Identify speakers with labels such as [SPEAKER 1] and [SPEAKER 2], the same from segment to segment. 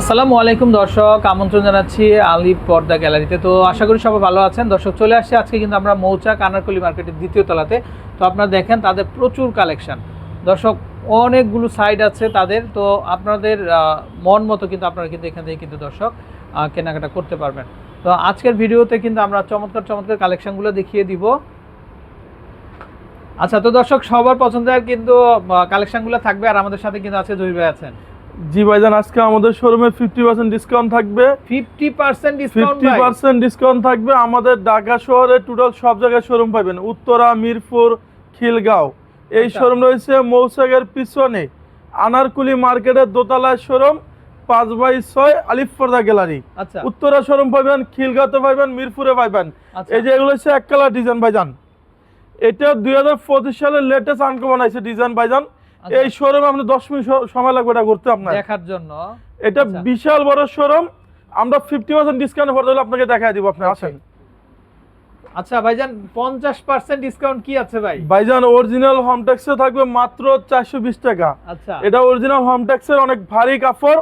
[SPEAKER 1] আসসালামু আলাইকুম দর্শক, আমন্ত্রণ জানাচ্ছি আলিপ পর্দা গ্যালারিতে। তো আশা করি সবাই ভালো আছেন। দর্শক, চলে আসছে আজকে কিন্তু আমরা মৌচাক আনারকলি মার্কেটের দ্বিতীয় তলাতে। তো আপনারা দেখেন, তাদের প্রচুর কালেকশন। দর্শক, অনেকগুলো সাইড আছে তাদের। তো আপনাদের মন মতো কিন্তু আপনারা কিন্তু এখান থেকে কিন্তু দর্শক কেনাকাটা করতে পারবেন। তো আজকের ভিডিওতে কিন্তু আমরা চমৎকার চমৎকার কালেকশনগুলো দেখিয়ে দিব। আচ্ছা তো দর্শক, সবার পছন্দের কিন্তু কালেকশনগুলো থাকবে। আর আমাদের সাথে কিন্তু আছে জহির ভাই আছেন।
[SPEAKER 2] জি ভাইজান আজকে আমাদের শোরুমে ফিফটি পার্সেন্ট ডিসকাউন্ট থাকবে।
[SPEAKER 1] Fifty percent discount
[SPEAKER 2] fifty percent discount থাকবে আমাদের ঢাকা শহরে টোটাল সব জায়গায় শোরুম পাবেন উত্তরা মিরপুর খিলগাঁও। এই
[SPEAKER 1] আচ্ছা।
[SPEAKER 2] শোরুম রয়েছে মৌসাগের পিছনে। আনারকুলি মার্কেটের দোতলায় শোরুম পাঁচ বাই ছয় আলিফপর্দা গ্যালারি।
[SPEAKER 1] আচ্ছা।
[SPEAKER 2] উত্তরা শোরুম পাবেন খিলগাঁওতে পাবেন মিরপুরে পাবেন
[SPEAKER 1] আচ্ছা।
[SPEAKER 2] এই যে এগুলো হচ্ছে এক কালার ডিজাইন ভাইজান। এটা দুই হাজার পঁচিশ সালের লেটেস্ট আনকমন আছে ডিজাইন ভাইজান।
[SPEAKER 1] আচ্ছা।
[SPEAKER 2] এই শোরুমে আপনার দশ মিনিট সময় লাগবে এটা করতে আপনার।
[SPEAKER 1] দেখার জন্য।
[SPEAKER 2] এটা
[SPEAKER 1] আচ্ছা।
[SPEAKER 2] বিশাল বড় শোরুম। আমরা ফিফটি পার্সেন্ট ডিসকাউন্ট দিলে আপনাকে দেখাই দিব আপনি আসেন।
[SPEAKER 1] আচ্ছা ভাইজান পঞ্চাশ পার্সেন্ট ডিসকাউন্ট কি আছে ভাই?
[SPEAKER 2] ভাইজান অরিজিনাল হোম ট্যাক্সে থাকবে মাত্র চারশো বিশ টাকা।
[SPEAKER 1] আচ্ছা।
[SPEAKER 2] এটা অরিজিনাল হোম ট্যাক্সের অনেক ভারী কাপড়।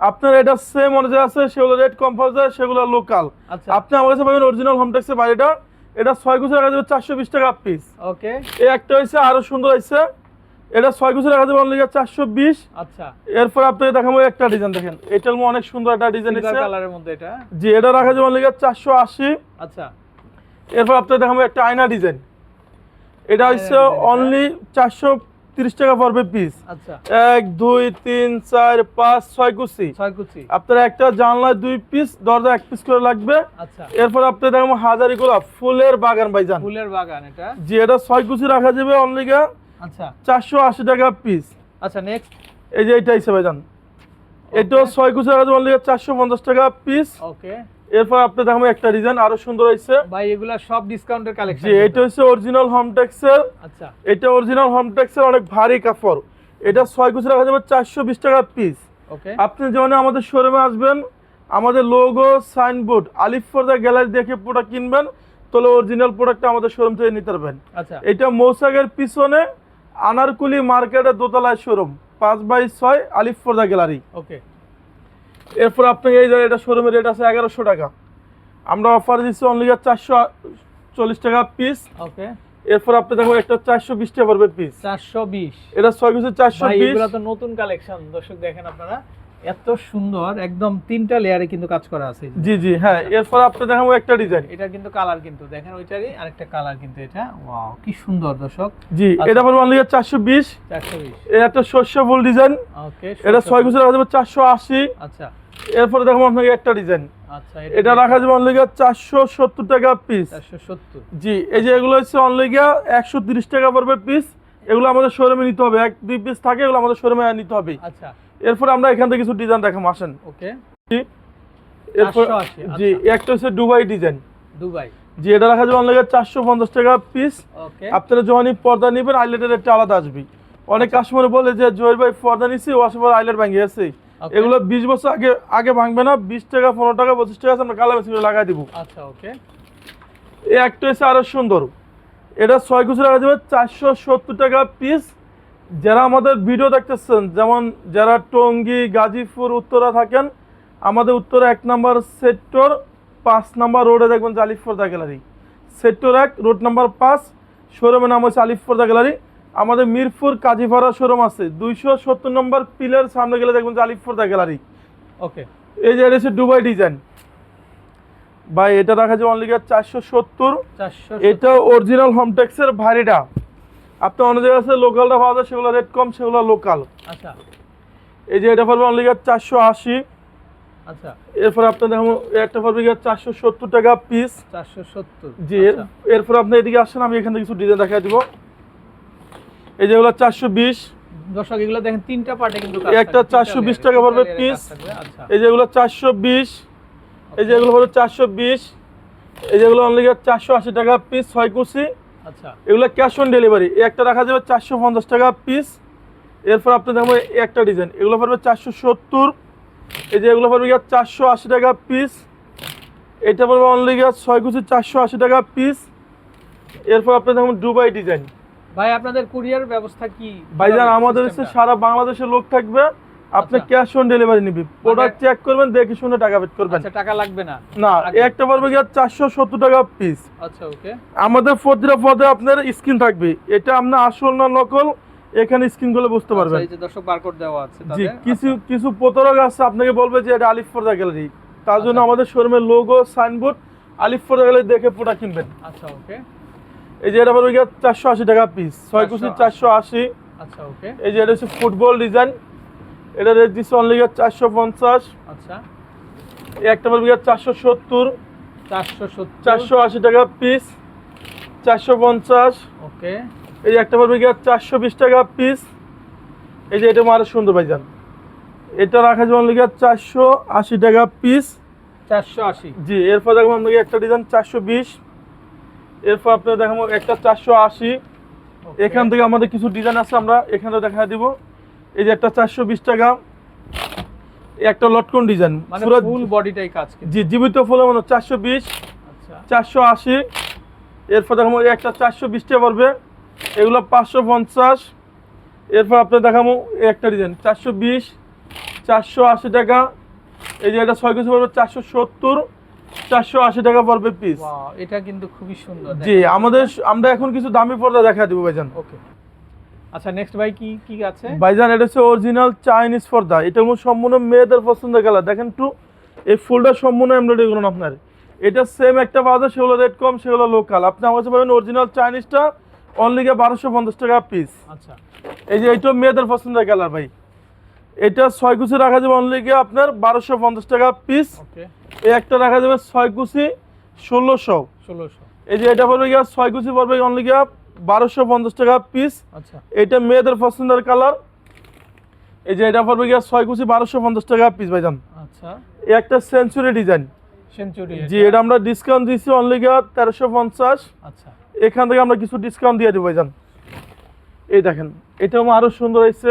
[SPEAKER 2] আপনার এটা সেম অনুযায়ী আছে সেগুলো রেড কম্পোজার সেগুলো লোকাল
[SPEAKER 1] আচ্ছা।
[SPEAKER 2] আপনি আমার কাছে পাবেন অরিজিনাল হোম ট্যাক্সের বাড়িটা। এটা ছয় গুছে চারশো বিশ টাকা পিস
[SPEAKER 1] ওকে
[SPEAKER 2] এই একটা হয়েছে আরও সুন্দর হয়েছে। এটা ছয় গুছে রাখা যাবে অনলি চারশো বিশ।
[SPEAKER 1] আচ্ছা।
[SPEAKER 2] এরপর আপনাকে দেখাবো একটা ডিজাইন দেখেন। এটার মধ্যে অনেক সুন্দর একটা ডিজাইন এসেছে।
[SPEAKER 1] কালারের মধ্যে এটা?
[SPEAKER 2] জি এটা রাখা যাবে অনলি চারশো আশি।
[SPEAKER 1] আচ্ছা।
[SPEAKER 2] এরপর আপনার দেখাবো একটা আয়না ডিজাইন এটা হচ্ছে অনলি চারশো তিরিশ টাকা পড়বে পিস
[SPEAKER 1] আচ্ছা।
[SPEAKER 2] এক দুই তিন চার পাঁচ ছয় কুচি। আপনার একটা জানলায় দুই পিস দরজা এক পিস করে লাগবে।
[SPEAKER 1] আচ্ছা।
[SPEAKER 2] এরপর আপনি দেখাবো হাজারি গোলাপ ফুলের বাগান ভাইজান।
[SPEAKER 1] ফুলের বাগান এটা?
[SPEAKER 2] জি এটা ছয় কুচি রাখা যাবে অনলি
[SPEAKER 1] আচ্ছা।
[SPEAKER 2] চারশো আশি টাকা পিস
[SPEAKER 1] আচ্ছা নেক্সট
[SPEAKER 2] এই যে এটা হিসেবে ভাইজান এটাও ছয় কুচি রাখা যাবে অনলি চারশো পঞ্চাশ টাকা পিস
[SPEAKER 1] ওকে
[SPEAKER 2] এরপর আপনি দেখাবো একটা ডিজাইন আরও সুন্দর হয়েছে।
[SPEAKER 1] ভাই এগুলা সব ডিসকাউন্টের কালেকশন
[SPEAKER 2] জি এটা হচ্ছে অরিজিনাল হোম টেক্সের
[SPEAKER 1] আচ্ছা।
[SPEAKER 2] এটা অরিজিনাল হোম টেক্সের অনেক ভারী কাপড়। এটা ছয় কুচি রাখা যাবে চারশো বিশ টাকা পিস
[SPEAKER 1] ওকে
[SPEAKER 2] আপনি যখন আমাদের শোরুমে আসবেন আমাদের লোগো সাইনবোর্ড আলিফ ফর্দা গ্যালারি দেখে প্রোডাক্ট কিনবেন তাহলে অরিজিনাল প্রোডাক্টটা আমাদের শোরুম থেকে নিতে পারবেন।
[SPEAKER 1] আচ্ছা।
[SPEAKER 2] এটা মৌসাগের পিছনে আনারকুলি মার্কেটের দোতলায় শোরুম পাঁচ বাই ছয় আলিফ ফর্দা গ্যালারি
[SPEAKER 1] ওকে
[SPEAKER 2] এরপর আপনি এই যে এটা শোরুমের রেট আছে এগারোশো টাকা। আমরা অফার দিচ্ছি অনলি চারশো চল্লিশ টাকা পিস
[SPEAKER 1] ওকে
[SPEAKER 2] এরপর আপনি দেখো একটা চারশো বিশ টাকা পড়বে পিস
[SPEAKER 1] চারশো বিশ।
[SPEAKER 2] এটা ছয় পিসের চারশো বিশ।
[SPEAKER 1] তো নতুন কালেকশন দর্শক দেখেন আপনারা। এত সুন্দর একদম তিনটা লেয়ারে কিন্তু কাজ করা আছে
[SPEAKER 2] জি জি হ্যাঁ এরপর আপনি দেখাবো একটা ডিজাইন
[SPEAKER 1] এটা কিন্তু কালার কিন্তু দেখেন ওইটারই আরেকটা কালার কিন্তু এটা। ওয়াও কি সুন্দর দর্শক।
[SPEAKER 2] জি
[SPEAKER 1] আচ্ছা।
[SPEAKER 2] এটা পড়বে অনলি চারশো বিশ।
[SPEAKER 1] চারশো বিশ।
[SPEAKER 2] এটা একটা শস্য ফুল ডিজাইন
[SPEAKER 1] ওকে
[SPEAKER 2] এটা ছয় পিসের রাখা যাবে চারশো আশি।
[SPEAKER 1] আচ্ছা।
[SPEAKER 2] এরপরে দেখো আপনাকে একটা ডিজাইন
[SPEAKER 1] আচ্ছা
[SPEAKER 2] এটা রাখা যাবে অনলি চারশো সত্তর টাকা পিস
[SPEAKER 1] চারশো সত্তর।
[SPEAKER 2] জি এই যে এগুলো হচ্ছে অনলি একশো তিরিশ টাকা পড়বে পিস এগুলো আমাদের শোরুমে নিতে হবে। এক দুই পিস থাকে এগুলো আমাদের শোরুমে নিতে হবে।
[SPEAKER 1] আচ্ছা।
[SPEAKER 2] এরপর আমরা এখান থেকে কিছু ডিজাইন দেখাম আসেন।
[SPEAKER 1] ওকে।
[SPEAKER 2] জি। এরপর জি
[SPEAKER 1] আচ্ছা।
[SPEAKER 2] একটা হচ্ছে দুবাই ডিজাইন
[SPEAKER 1] দুবাই।
[SPEAKER 2] জি এটা রাখা যাবে অনলি চারশো পঞ্চাশ টাকা পিস
[SPEAKER 1] ওকে।
[SPEAKER 2] আপনারা যখনই পর্দা নেবেন আইলেটের রেটটা আলাদা আসবে। অনেক
[SPEAKER 1] আচ্ছা।
[SPEAKER 2] কাস্টমার বলে যে জয়ের ভাই পর্দা নিচ্ছি ওয়াশ পর আইলেট ভাঙিয়ে আছে এগুলো বিশ বছর আগে আগে ভাঙবে না বিশ টাকা পনেরো টাকা পঁচিশ টাকা আছে আমরা কালা মেশিন লাগাই দিব।
[SPEAKER 1] আচ্ছা ওকে।
[SPEAKER 2] এই একটা হচ্ছে আরও সুন্দর। এটা ছয় কুচি রাখা যাবে চারশো সত্তর টাকা পিস যারা আমাদের ভিডিও দেখতেছেন যেমন যারা টঙ্গী গাজীপুর উত্তরা থাকেন আমাদের উত্তরা এক নম্বর সেক্টর পাঁচ নম্বর রোডে দেখবেন যে আলিফর্দা গ্যালারি। সেক্টর এক রোড নাম্বার পাঁচ শোরুমের নাম হচ্ছে আলিফর্দা গ্যালারি। আমাদের মিরপুর কাজীপাড়া শোরুম আছে দুইশো সত্তর নম্বর পিলার সামনে গেলে দেখবেন যে আলিফর্দা গ্যালারি।
[SPEAKER 1] ওকে।
[SPEAKER 2] এই যে হচ্ছে দুবাই ডিজাইন। ভাই এটা রাখা যায় অনলি চারশো সত্তর। এটা অরিজিনাল হোমটেক্সের ভারীটা আপনি অন্য জায়গায় আছে লোকালটা পাওয়া যায় সেগুলো রেট কম সেগুলো লোকাল
[SPEAKER 1] আচ্ছা।
[SPEAKER 2] এই যে এটা পড়বে অনলি চারশো আশি।
[SPEAKER 1] আচ্ছা।
[SPEAKER 2] এরপর আপনি দেখুন একটা পড়বে চারশো সত্তর টাকা পিস
[SPEAKER 1] চারশো সত্তর
[SPEAKER 2] জি এর- এরপর আপনি এদিকে আসেন আমি এখান থেকে কিছু ডিজাইন দেখাই দিব। এই যেগুলো চারশো বিশ।
[SPEAKER 1] দর্শক এগুলো দেখেন তিনটা পার্টে কিন্তু
[SPEAKER 2] একটা 420 টাকা পড়বে piece।
[SPEAKER 1] আচ্ছা।
[SPEAKER 2] এই যেগুলো চারশো বিশ। এই যেগুলো পড়বে চারশো বিশ। এই যেগুলো অনলি চারশো আশি টাকা পিস ছয় কুচি
[SPEAKER 1] আচ্ছা।
[SPEAKER 2] এগুলো ক্যাশ অন ডেলিভারি একটা রাখা যাবে চারশো পঞ্চাশ টাকা পিস এরপর আপনি দেখব একটা ডিজাইন এগুলো পড়বে চারশো সত্তর। এই যে এগুলো পড়বে গিয়ে চারশো আশি টাকা পিস এটা পড়বে অনলি গিয়ে ছয় কুচি চারশো আশি টাকা পিস এরপর আপনি দেখুন দুবাই ডিজাইন
[SPEAKER 1] ভাই আপনাদের কুরিয়ার ব্যবস্থা কি?
[SPEAKER 2] ভাইজান আমাদের সারা বাংলাদেশের লোক থাকবে। আপনি
[SPEAKER 1] আচ্ছা।
[SPEAKER 2] ক্যাশ অন ডেলিভারি নিবি। প্রোডাক্ট চেক করবেন দেখে শুনে টাকা পেড করবেন।
[SPEAKER 1] আচ্ছা টাকা লাগবে না।
[SPEAKER 2] না একটা পড়বে গিয়ে চারশো সত্তর টাকা পিস
[SPEAKER 1] আচ্ছা ওকে।
[SPEAKER 2] আমাদের প্রতিটা পদে আপনার স্ক্রিন থাকবে। এটা আপনার আসল না নকল এখানে স্ক্রিনগুলো বুঝতে পারবেন।
[SPEAKER 1] এই যে দর্শক বারকোড দেওয়া আছে
[SPEAKER 2] জি কিছু কিছু প্রতারক আছে আপনাকে বলবে যে এটা আলিফ পর্দা গ্যালারি তার জন্য
[SPEAKER 1] আচ্ছা।
[SPEAKER 2] আমাদের শোরুমের লোগো সাইনবোর্ড আলিফ পর্দা গ্যালারি দেখে প্রোডাক্ট কিনবেন।
[SPEAKER 1] আচ্ছা ওকে।
[SPEAKER 2] এই যে এটা পড়বে গিয়ে চারশো আশি টাকা পিস ছয় কুচি
[SPEAKER 1] 480
[SPEAKER 2] চারশো আশি।
[SPEAKER 1] আচ্ছা ওকে।
[SPEAKER 2] এই যে এটা হচ্ছে ফুটবল ডিজাইন এটা রেট দিচ্ছে অনলি চারশো পঞ্চাশ।
[SPEAKER 1] আচ্ছা।
[SPEAKER 2] এই একটা পড়বে গিয়ে চারশো সত্তর।
[SPEAKER 1] চারশো
[SPEAKER 2] চারশো আশি টাকা পিস চারশো পঞ্চাশ।
[SPEAKER 1] ওকে।
[SPEAKER 2] এই যে একটা পড়বে গিয়ে চারশো বিশ টাকা পিস এই যে এটা আরও সুন্দর ভাইজান। এটা রাখা অনলি গিয়ে চারশো আশি টাকা পিস
[SPEAKER 1] চারশো আশি।
[SPEAKER 2] জি এরপর দেখাবো আপনাকে একটা ডিজাইন চারশো বিশ। এরপর আপনার দেখাবো একটা চারশো আশি। এখান থেকে আমাদের কিছু ডিজাইন আছে আমরা এখানে দেখা দিব। এই যে একটা চারশো বিশ টাকা। একটা লটকন ডিজাইন।
[SPEAKER 1] মানে ফুল বডিটাই কাজ
[SPEAKER 2] জি জীবিত ফুলে মানে চারশো বিশ
[SPEAKER 1] আচ্ছা।
[SPEAKER 2] চারশো আশি। এরপর দেখাবো একটা চারশো বিশটা পড়বে। এগুলো পাঁচশো পঞ্চাশ। এরপর আপনার দেখাবো একটা ডিজাইন চারশো বিশ চারশো আশি টাকা। এই যে এটা ছয় কেজি পড়বে চারশো সত্তর চারশো আশি টাকা পড়বে পিস
[SPEAKER 1] এটা কিন্তু খুবই সুন্দর
[SPEAKER 2] জি আমাদের আমরা এখন কিছু দামি পর্দা দেখা দিব ভাইজান।
[SPEAKER 1] ওকে। আচ্ছা নেক্সট ভাই কি কি আছে?
[SPEAKER 2] ভাইজান এটা হচ্ছে অরিজিনাল চাইনিজ পর্দা। এটা হলো সম্পূর্ণ মেয়েদের পছন্দের কালার দেখেন একটু এই ফুলটা সম্পূর্ণ এমব্রয়ডারি করুন আপনার। এটা সেম একটা যায় সেগুলো রেট কম সেগুলো লোকাল আপনি আমার কাছে পাবেন অরিজিনাল চাইনিজটা অনলি গিয়ে বারোশো পঞ্চাশ টাকা পিস
[SPEAKER 1] আচ্ছা।
[SPEAKER 2] এই যে এইটা মেয়েদের পছন্দের কালার ভাই। এটা ছয় কুচি রাখা যাবে অনলি গিয়ে আপনার বারোশো পঞ্চাশ টাকা পিস এই একটা রাখা যাবে ছয় কুচি ষোলোশো।
[SPEAKER 1] ষোলোশো।
[SPEAKER 2] এই যে এটা পড়বে গিয়া ছয় কুচি পড়বে অনলি গিয়া বারোশো পঞ্চাশ টাকা পিস
[SPEAKER 1] আচ্ছা।
[SPEAKER 2] এটা মেয়েদের পছন্দের কালার এই যে এটা পড়বে গিয়া ছয় কুচি বারোশো পঞ্চাশ টাকা পিস ভাইজান।
[SPEAKER 1] আচ্ছা।
[SPEAKER 2] এই একটা সেঞ্চুরি ডিজাইন
[SPEAKER 1] সেঞ্চুরি
[SPEAKER 2] জি এটা? আমরা ডিসকাউন্ট দিচ্ছি অনলি গিয়া তেরোশো পঞ্চাশ।
[SPEAKER 1] আচ্ছা।
[SPEAKER 2] এখান থেকে আমরা কিছু ডিসকাউন্ট দিয়ে দেবো ভাইজান। এই দেখেন এটাও আরও সুন্দর হয়েছে।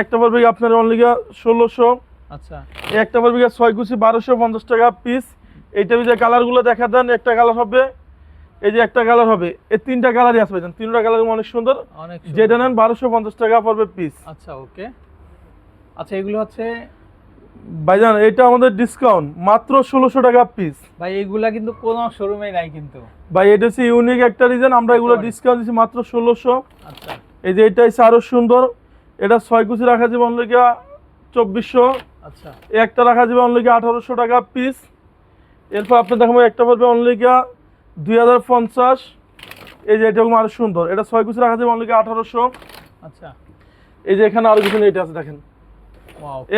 [SPEAKER 2] একটা পড়বে গিয়া আপনার অনলি গিয়া ষোলোশো।
[SPEAKER 1] আচ্ছা।
[SPEAKER 2] একটা পড়বে গিয়া ছয় কুচি বারোশো পঞ্চাশ টাকা পিস এইটার যে কালারগুলো দেখা দেন একটা কালার হবে এই যে একটা কালার হবে এই তিনটা কালারই আসবে ভাইজান তিনটা কালার অনেক সুন্দর। যেটা নেন বারোশো পঞ্চাশ টাকা পড়বে পিস
[SPEAKER 1] আচ্ছা ওকে আচ্ছা এগুলো হচ্ছে
[SPEAKER 2] ভাইজান এটা আমাদের ডিসকাউন্ট মাত্র ষোলোশো টাকা পিস
[SPEAKER 1] ভাই এগুলা কিন্তু কোনো শোরুমে নাই কিন্তু।
[SPEAKER 2] ভাই এটা হচ্ছে ইউনিক একটা রিজন আমরা এগুলো ডিসকাউন্ট দিচ্ছি মাত্র ষোলোশো।
[SPEAKER 1] আচ্ছা।
[SPEAKER 2] এই যে এটা হচ্ছে আরও সুন্দর। এটা ছয় কুচি রাখা যাবে অনলিকা চব্বিশশো।
[SPEAKER 1] আচ্ছা।
[SPEAKER 2] একটা রাখা যাবে অনলিকা আঠারোশো টাকা পিস এরপর আপনি দেখাবো একটা পড়বে অনলিকা দুই হাজার পঞ্চাশ। এই যে এটা আরও সুন্দর। এটা ছয় কুচি রাখা যাবে অনলিকা আঠারোশো।
[SPEAKER 1] আচ্ছা।
[SPEAKER 2] এই যে এখানে আরও কিছু এটা আছে দেখেন।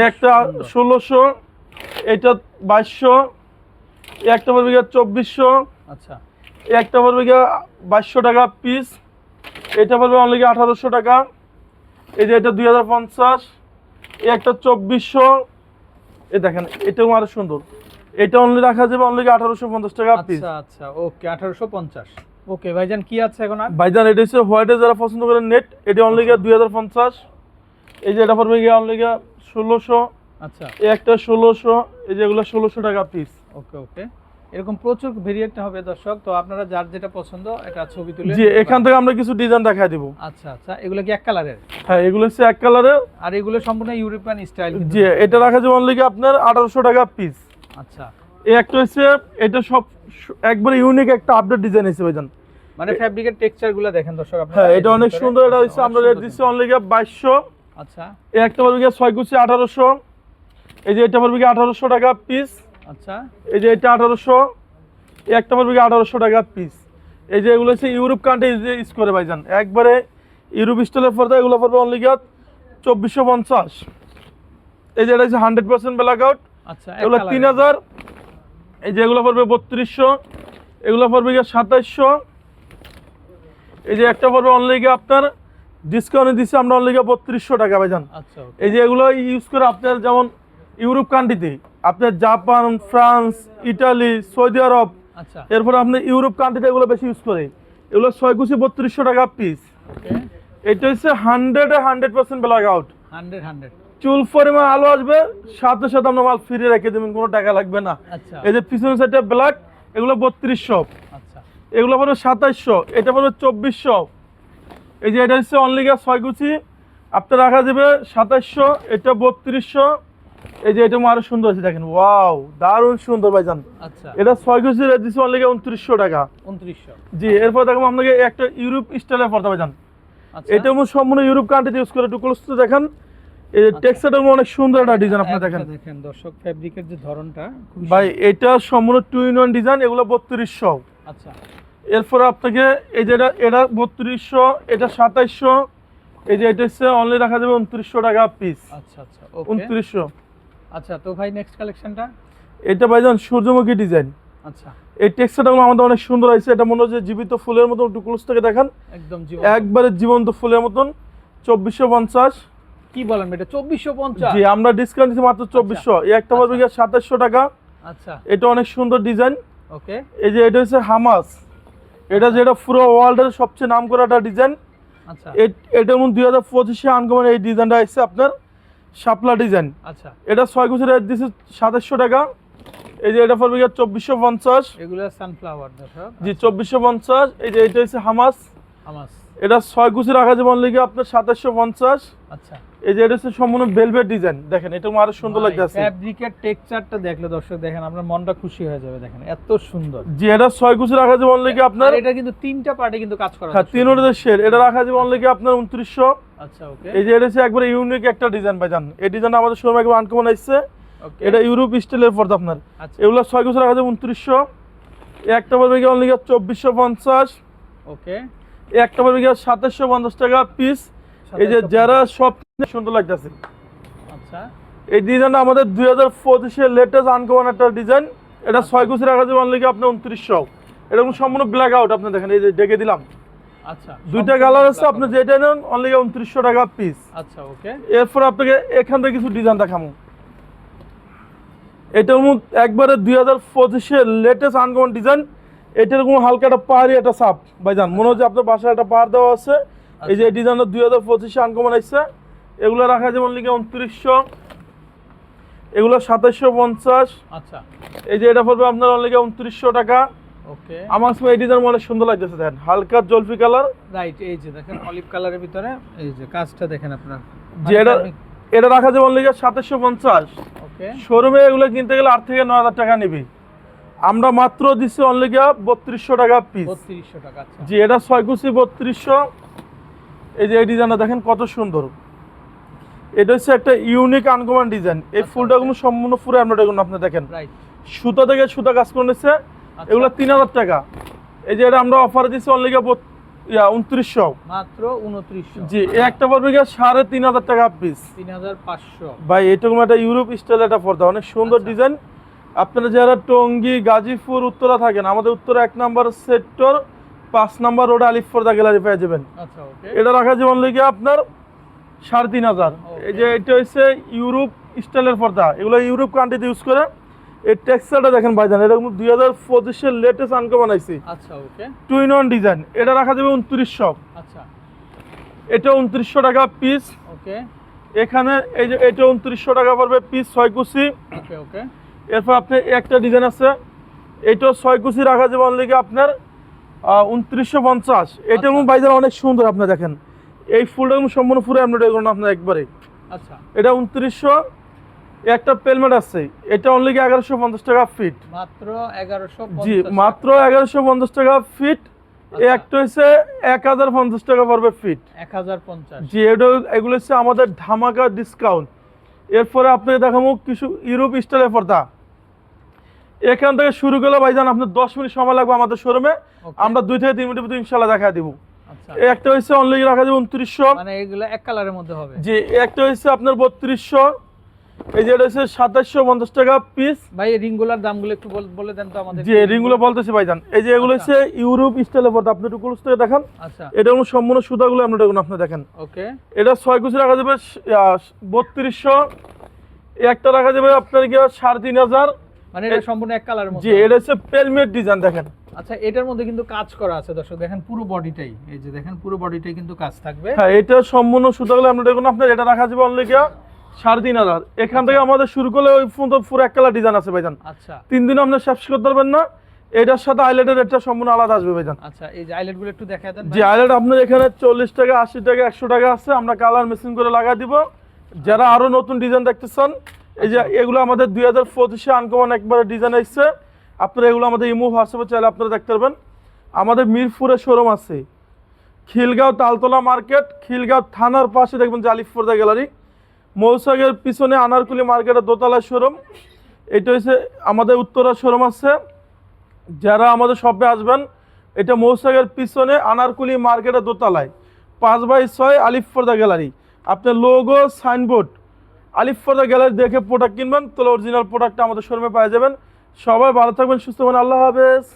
[SPEAKER 2] একটা ষোলোশো এটা বাইশশো একটা পড়বে গিয়া চব্বিশশো।
[SPEAKER 1] আচ্ছা।
[SPEAKER 2] একটা পড়বে গিয়া বাইশশো টাকা পিস এটা পড়বে অনলি আঠারোশো টাকা। এই যে এটা দুই হাজার পঞ্চাশ এই একটা চব্বিশশো। এই দেখেন এটাও আরও সুন্দর। এটা অনলি রাখা যাবে অনলি আঠারোশো পঞ্চাশ টাকা পিস
[SPEAKER 1] আচ্ছা আচ্ছা ওকে আঠারোশো পঞ্চাশ। ওকে ভাইজান কি আছে এখন আর?
[SPEAKER 2] ভাইজান এটা হচ্ছে হোয়াইটে যারা পছন্দ করেন নেট এটা অনলি গিয়ে দুই হাজার পঞ্চাশ। এই যে এটা পড়বে গিয়ে অনলি গিয়ে ষোলোশো।
[SPEAKER 1] আচ্ছা।
[SPEAKER 2] এই একটা ষোলোশো এই যেগুলো ষোলোশো টাকা পিস
[SPEAKER 1] ওকে ওকে এরকম প্রচুর ভেরিয়েন্ট হবে দর্শক তো আপনারা যার যেটা পছন্দ এটা ছবি তুলে
[SPEAKER 2] জি এখান থেকে আমরা কিছু ডিজাইন দেখা দিব।
[SPEAKER 1] আচ্ছা আচ্ছা এগুলো কি এক কালারের
[SPEAKER 2] হ্যাঁ এগুলো হচ্ছে এক কালারের
[SPEAKER 1] আর এগুলো সম্পূর্ণ ইউরোপিয়ান স্টাইল
[SPEAKER 2] জি এটা রাখা যাবে অনলি আপনার আঠারোশো টাকা পিস
[SPEAKER 1] আচ্ছা।
[SPEAKER 2] এই একটা হচ্ছে এটা সব একবারে ইউনিক একটা আপডেট ডিজাইন এসে ভাইজান।
[SPEAKER 1] মানে ফ্যাব্রিকের টেক্সচারগুলো দেখেন দর্শক আপনারা
[SPEAKER 2] হ্যাঁ এটা অনেক সুন্দর এটা হচ্ছে আমরা রেট দিচ্ছি অনলি বাইশশো।
[SPEAKER 1] আচ্ছা।
[SPEAKER 2] এই একটা পড়বে গিয়ে ছয় কুচি আঠারোশো। এই যে এটা পড়বে আঠারোশো টাকা পিস
[SPEAKER 1] আচ্ছা।
[SPEAKER 2] এই যে এটা আঠারোশো। এই একটা পড়বে আঠারোশো টাকা পিস এই যে এগুলো হচ্ছে ইউরোপ কান্ট্রি ইউজ করে ভাইজান। একবারে ইউরোপ স্টাইলের পর্দা এগুলো পড়বে অনলি গিয়ে চব্বিশশো পঞ্চাশ। এই যে এটা হচ্ছে হান্ড্রেড পার্সেন্ট ব্ল্যাক আউট
[SPEAKER 1] আচ্ছা
[SPEAKER 2] এগুলো তিন হাজার। এই যে এগুলো পড়বে বত্রিশশো এগুলো পড়বে গিয়ে সাতাইশশো। এই যে একটা পড়বে অনলি গিয়ে আপনার ডিসকাউন্টে দিচ্ছি আমরা অনলি গিয়ে বত্রিশশো টাকা ভাইজান।
[SPEAKER 1] আচ্ছা
[SPEAKER 2] এই যে এগুলো ইউজ করে আপনার যেমন ইউরোপ কান্ট্রিতে আপনার জাপান ফ্রান্স ইটালি সৌদি আরব
[SPEAKER 1] আচ্ছা।
[SPEAKER 2] এরপরে আপনার ইউরোপ কান্ট্রিতে এগুলো বেশি ইউজ করে। এগুলো ছয় কুচি বত্রিশশো টাকা পিস এটা হচ্ছে হান্ড্রেডে hundred percent blackout
[SPEAKER 1] hundred hundred
[SPEAKER 2] চুল পরিমাণ আলো আসবে সাথে সাথে আমরা মাল ফিরে রেখে দেবেন কোনো টাকা লাগবে না।
[SPEAKER 1] আচ্ছা।
[SPEAKER 2] এই যে পিছনের সাইডটা ব্ল্যাক এগুলো বত্রিশশো।
[SPEAKER 1] আচ্ছা।
[SPEAKER 2] এগুলো পড়বে সাতাইশশো এটা পড়বে চব্বিশশো। এই যে এটা হচ্ছে অনলি গ্যাস ছয় কুচি আপনার রাখা যাবে সাতাশশো এটা বত্রিশশো। এই যে এটা আরও সুন্দর আছে দেখেন ওয়াও দারুণ সুন্দর ভাইজান।
[SPEAKER 1] আচ্ছা।
[SPEAKER 2] এটা ছয় রেট দিচ্ছে অনলি উনত্রিশশো টাকা।
[SPEAKER 1] উনত্রিশশো।
[SPEAKER 2] জি এরপর দেখো আপনাকে একটা ইউরোপ স্টাইলের পর্দা ভাইজান। এটা সম্পূর্ণ ইউরোপ কান্ট্রিতে ইউজ করে একটু ক্লোজ দেখেন। এই যে। টেক্সচারটা অনেক সুন্দর একটা ডিজাইন আপনি দেখেন।
[SPEAKER 1] দেখেন দর্শক ফেব্রিকের যে ধরনটা
[SPEAKER 2] ভাই এটা সম্পূর্ণ টু ইন ওয়ান ডিজাইন এগুলো বত্রিশশো।
[SPEAKER 1] আচ্ছা।
[SPEAKER 2] এরপরে আপনাকে এই যে এটা বত্রিশশো এটা সাতাইশশো এই যে এটা হচ্ছে অনলি রাখা যাবে উনত্রিশশো টাকা পিস
[SPEAKER 1] আচ্ছা আচ্ছা
[SPEAKER 2] উনত্রিশশো।
[SPEAKER 1] আচ্ছা তো ভাই নেক্সট কালেকশনটা
[SPEAKER 2] এটা সূর্যমুখী ডিজাইন
[SPEAKER 1] আচ্ছা।
[SPEAKER 2] এই টেক্সচারটা আমাদের অনেক সুন্দর হয়েছে এটা মনে হচ্ছে জীবিত ফুলের মতন একটু ক্লোজ থেকে দেখেন।
[SPEAKER 1] একদম
[SPEAKER 2] একবারে জীবন্ত ফুলের মতন চব্বিশশো পঞ্চাশ।
[SPEAKER 1] কি বলেন এটা চব্বিশশো পঞ্চাশ?
[SPEAKER 2] জি আমরা ডিসকাউন্ট দিচ্ছি মাত্র চব্বিশশো। এই একটা পড়বে গিয়ে সাতাশশো টাকা।
[SPEAKER 1] আচ্ছা।
[SPEAKER 2] এটা অনেক সুন্দর ডিজাইন
[SPEAKER 1] ওকে।
[SPEAKER 2] এই যে এটা হচ্ছে হামাস এটা যেটা পুরো ওয়ার্ল্ডের সবচেয়ে নাম করা একটা ডিজাইন
[SPEAKER 1] আচ্ছা
[SPEAKER 2] এটার মধ্যে দুই হাজার পঁচিশে আনকমন এই ডিজাইনটা এসছে আপনার শাপলা ডিজাইন
[SPEAKER 1] আচ্ছা।
[SPEAKER 2] এটা ছয় বছর রেট দিচ্ছে সাতাশশো টাকা। এই যে এটা পড়বে গিয়ে চব্বিশশো পঞ্চাশ।
[SPEAKER 1] এগুলো সানফ্লাওয়ার দর্শক।
[SPEAKER 2] জি চব্বিশশো পঞ্চাশ। এই যে এটা হচ্ছে হামাস
[SPEAKER 1] আমার
[SPEAKER 2] এটা ছয় কুচি রাখা যাবে অনলি আপনার সাতাশশো পঞ্চাশ।
[SPEAKER 1] আচ্ছা।
[SPEAKER 2] এই যে এটা হচ্ছে সম্পূর্ণ ভেলভেট ডিজাইন দেখেন এটা আরও সুন্দর লাগতেছে।
[SPEAKER 1] ফ্যাব্রিকের টেক্সচারটা দেখলে দর্শক দেখেন আপনার মনটা খুশি হয়ে যাবে দেখেন এত সুন্দর।
[SPEAKER 2] জি এটা ছয় কুচি রাখা যাবে অনলি আপনার
[SPEAKER 1] এটা কিন্তু তিনটা পার্টে কিন্তু কাজ করা
[SPEAKER 2] হ্যাঁ
[SPEAKER 1] আছে।
[SPEAKER 2] তিন ওটাতে শেড এটা রাখা যাবে অনলি আপনার উনত্রিশশো।
[SPEAKER 1] আচ্ছা ওকে
[SPEAKER 2] এই যে এটা হচ্ছে একবারে ইউনিক একটা ডিজাইন ভাইজান। এই ডিজাইন আমাদের শোরুমে একবার আনকমন আসছে। এটা ইউরোপ স্টাইলের পর্দা আপনার।
[SPEAKER 1] আচ্ছা।
[SPEAKER 2] এগুলো ছয় কুচি রাখা যাবে উনত্রিশশো। একটা পড়বে কি অনলি চব্বিশশো পঞ্চাশ।
[SPEAKER 1] ওকে
[SPEAKER 2] একটা পড়বে গিয়ে সাতাশশো পঞ্চাশ টাকা পিস এই যে যারা সব সুন্দর লাগতেছে।
[SPEAKER 1] আচ্ছা।
[SPEAKER 2] এই ডিজাইনটা আমাদের দুই হাজার পঁচিশের লেটেস্ট আনকমন একটা ডিজাইন এটা ছয় কুচি রাখা যাবে অনলি আপনার উনত্রিশশো। এরকম সম্পূর্ণ ব্ল্যাক আউট আপনি দেখেন এই যে ডেকে দিলাম।
[SPEAKER 1] আচ্ছা
[SPEAKER 2] দুইটা কালার আছে আপনি যেটা নেন অনলি উনত্রিশশো টাকা পিস
[SPEAKER 1] আচ্ছা ওকে।
[SPEAKER 2] এরপর আপনাকে এখান থেকে কিছু ডিজাইন দেখাবো। এটার মধ্যে একবারে দুই হাজার পঁচিশের লেটেস্ট আনকমন ডিজাইন এটার কোনো হালকা একটা পাহাড়ি একটা সাপ। ভাইজান মনে হচ্ছে আপনার বাসায় একটা পাহাড় দেওয়া আছে। এই যে ডিজাইনটা দুই হাজার পঁচিশে আনকমন আসছে এগুলো রাখা যেমন লিখে উনত্রিশশো। এগুলো সাতাশশো পঞ্চাশ।
[SPEAKER 1] আচ্ছা।
[SPEAKER 2] এই যে এটা পড়বে আপনার অনলিকে উনত্রিশশো টাকা।
[SPEAKER 1] ওকে।
[SPEAKER 2] আমার সময় এই ডিজাইন অনেক সুন্দর লাগতেছে দেখেন। হালকা জলফি কালার।
[SPEAKER 1] রাইট এই যে দেখেন অলিভ কালারের ভিতরে এই যে কাজটা দেখেন আপনার।
[SPEAKER 2] যে এটা এটা রাখা যাবে অনলিকে সাতাশশো পঞ্চাশ।
[SPEAKER 1] ওকে
[SPEAKER 2] শোরুমে এগুলো কিনতে গেলে আট থেকে নয় হাজার টাকা নিবি। আমরা মাত্র দিচ্ছি অনলি গিয়া বত্রিশশো টাকা পিস
[SPEAKER 1] বত্রিশশো টাকা আচ্ছা।
[SPEAKER 2] জি এটা ছয় কুচি বত্রিশশো। এই যে এই ডিজাইনটা দেখেন কত সুন্দর। এটা হচ্ছে একটা ইউনিক আনকমন ডিজাইন এই
[SPEAKER 1] আচ্ছা,
[SPEAKER 2] ফুলটা কোনো সম্পূর্ণ ফুল এমব্রয়ডারি কোনো আপনি দেখেন। সুতা থেকে সুতা কাজ করে নিচ্ছে
[SPEAKER 1] আচ্ছা।
[SPEAKER 2] এগুলো তিন হাজার টাকা। এই যে এটা আমরা অফার দিচ্ছি অনলি গিয়া উনত্রিশশো।
[SPEAKER 1] মাত্র উনত্রিশশো।
[SPEAKER 2] জি একটা পড়বে গিয়া সাড়ে তিন হাজার টাকা পিস
[SPEAKER 1] তিন হাজার পাঁচশো।
[SPEAKER 2] ভাই এরকম একটা ইউরোপ স্টাইল একটা পর্দা। অনেক সুন্দর
[SPEAKER 1] আচ্ছা।
[SPEAKER 2] ডিজাইন আপনারা যারা টঙ্গী গাজীপুর উত্তরা থাকেন আমাদের উত্তরা এক নাম্বার সেক্টর পাঁচ number road Alif Porda gallery পেয়ে যাবেন।
[SPEAKER 1] আচ্ছা
[SPEAKER 2] এটা রাখা যেমন লেগে আপনার সাড়ে তিন হাজার। এই যে এটা হচ্ছে ইউরোপ স্টাইলের পর্দা। এগুলো ইউরোপ কান্ট্রিতে ইউজ করে। এই টেক্সচারটা দেখেন ভাইজান এরকম দুই হাজার পঁচিশের লেটেস্ট আনকে বানাইছি। টু ইন ওয়ান ডিজাইন এটা রাখা যাবে উনত্রিশশো।
[SPEAKER 1] আচ্ছা।
[SPEAKER 2] এটা উনত্রিশশো টাকা পিস
[SPEAKER 1] ওকে।
[SPEAKER 2] এখানে এই যে এটা উনত্রিশশো টাকা পড়বে পিস ছয় কুচি।
[SPEAKER 1] ওকে ওকে।
[SPEAKER 2] এরপর আপনি একটা ডিজাইন আছে এইটাও ছয় কুচি রাখা যাবে অনলি আপনার উনত্রিশশো পঞ্চাশ। এটা
[SPEAKER 1] আচ্ছা।
[SPEAKER 2] বাইজার অনেক সুন্দর আপনি দেখেন। এই ফুলটা কিন্তু সম্পূর্ণ ফুল এমব্রয়ডারি করুন আপনার একবারে।
[SPEAKER 1] আচ্ছা।
[SPEAKER 2] এটা উনত্রিশশো একটা পেলমেট আছে। এটা অনলি এগারোশো পঞ্চাশ টাকা ফিট
[SPEAKER 1] মাত্র এগারোশো
[SPEAKER 2] জি মাত্র এগারোশো পঞ্চাশ টাকা ফিট
[SPEAKER 1] আচ্ছা।
[SPEAKER 2] একটা হচ্ছে এক হাজার পঞ্চাশ টাকা পড়বে ফিট
[SPEAKER 1] এক হাজার পঞ্চাশ।
[SPEAKER 2] জি এটা এগুলো হচ্ছে আমাদের ধামাকা ডিসকাউন্ট এরপরে আপনাকে দেখাবো কিছু ইউরোপ স্টাইলের পর্দা। এখান থেকে শুরু করলে ভাইজান আপনার দশ মিনিট সময় লাগবে আমাদের শোরুমে আমরা দুই থেকে তিন মিনিটের মধ্যে ইনশাল্লাহ দেখা দিব।
[SPEAKER 1] আচ্ছা।
[SPEAKER 2] একটা হচ্ছে অনলি রাখা যাবে উনত্রিশশো।
[SPEAKER 1] মানে এগুলো এক কালারের মধ্যে হবে।
[SPEAKER 2] জি একটা হচ্ছে আপনার বত্রিশশো। এই যে এটা হচ্ছে সাতাশশো পঞ্চাশ টাকা পিস
[SPEAKER 1] ভাই রিংগুলার দামগুলো একটু বলে দেন তো আমাদের
[SPEAKER 2] যে রিংগুলো বলতেছি ভাইজান। এই যে এগুলো
[SPEAKER 1] আচ্ছা।
[SPEAKER 2] হচ্ছে ইউরোপ স্টাইলের পর্দা। আপনি একটু ক্লোজ থেকে দেখান।
[SPEAKER 1] আচ্ছা।
[SPEAKER 2] এটা সম্পূর্ণ সুতাগুলো আমরা দেখুন আপনি দেখেন।
[SPEAKER 1] ওকে।
[SPEAKER 2] এটা ছয় কুচি রাখা যাবে বত্রিশশো। একটা রাখা যাবে আপনার কি সাড়ে তিন হাজার।
[SPEAKER 1] মানে এটা সম্পূর্ণ এক মধ্যে।
[SPEAKER 2] জি এটা হচ্ছে পেলমেট ডিজাইন দেখেন।
[SPEAKER 1] আচ্ছা এটার মধ্যে কিন্তু কাজ করা আছে দর্শক। দেখেন পুরো বডিটাই এই যে দেখেন পুরো বডিটাই কিন্তু কাজ থাকবে।
[SPEAKER 2] হ্যাঁ এটা সম্পূর্ণ সুতাগুলো আমরা দেখুন আপনার এটা রাখা যাবে অনলি সাড়ে তিন হাজার। এখান থেকে আমাদের শুরু করলে ওই ফোন তো পুরো এক কালার ডিজাইন আছে ভাইজান।
[SPEAKER 1] আচ্ছা।
[SPEAKER 2] তিন দিন আপনার শেষ করতে পারবেন না। এটার সাথে আইলেটের রেটটা সম্পূর্ণ আলাদা আসবে ভাইজান।
[SPEAKER 1] আচ্ছা এই যে আইলেটগুলো একটু দেখা দেন
[SPEAKER 2] যে আইলেট আপনার এখানে চল্লিশ টাকা আশি টাকা একশো টাকা আছে আমরা কালার মেশিন করে লাগাই দিব। যারা আরও নতুন ডিজাইন দেখতেছেন এই যে এগুলো আমাদের দুই হাজার পঁচিশে আনকমন একবারে ডিজাইন এসছে আপনারা এগুলো আমাদের ইমো হোয়াটসঅ্যাপে চাইলে আপনারা দেখতে পারবেন। আমাদের মিরপুরে শোরুম আছে। খিলগাঁও তালতলা মার্কেট খিলগাঁও থানার পাশে দেখবেন যে আলিফপর্দা গ্যালারি মৌসাগের পিছনে আনারকুলি মার্কেটের দোতলা শোরুম। এটা হচ্ছে আমাদের উত্তরা শোরুম আছে। যারা আমাদের শপে আসবেন, এটা মৌসাগের পিছনে আনারকুলি মার্কেটের দোতলায়। পাঁচ বাই ছয় আলিফপর্দা গ্যালারি। আপনার লোগো সাইনবোর্ড আলিফপর্দা গ্যালারি দেখে প্রোডাক্ট কিনবেন, তাহলে অরিজিনাল প্রোডাক্টটা আমাদের শোরুমে পাওয়া যাবেন। সবাই ভালো থাকবেন, সুস্থ থাকবেন আল্লাহ হাফেজ।